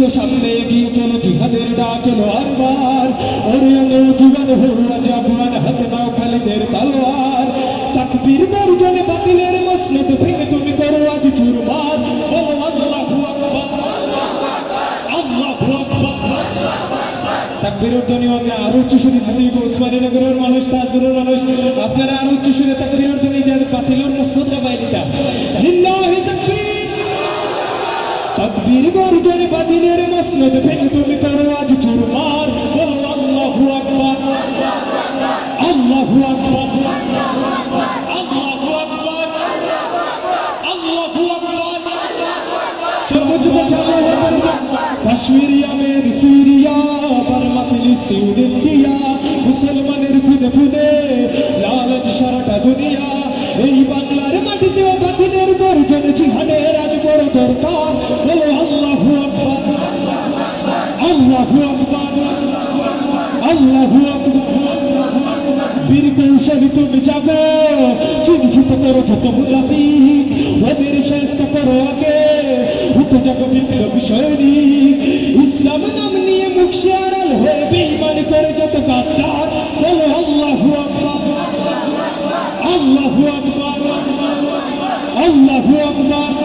এগুলো সামনে এগিয়ে চলো জিহাদের ডাক এলো আরবার। জীবন হাতে নাও খালিদের তলোয়ার। তাকবীর গর্জনে বাতিলের মসনদ তুমি করো আজ চুরমার। বলো আল্লাহু আকবার আরও উচ্চ দিতে হইব ওসমানীনগরের মানুষ তাজপুরের মানুষ, আপনারা আরও উচ্চ তাকবীরের তাকবীর গর্জনে বাতিলের মসনদ ভেঙে তুমি করো আজ চুরমার। বলো, আল্লাহু আকবার। আল্লাহু আকবার। সর্বোচ্চ চাঁদা কাশ্মীর ইয়ামেন সিরিয়া। বীর কৌশলী তুমি যাবে চিহ্নিত করো যত মুনাফিক ওদের চেষ্টা করো আগে বিপ্লব সৈনিক ইসলাম নাম নিয়ে মুখ আড়াল হয়ে বেইমানি করে যত গাদ্দার বলো আল্লাহু আকবার আল্লাহু আকবার আল্লাহু আকবার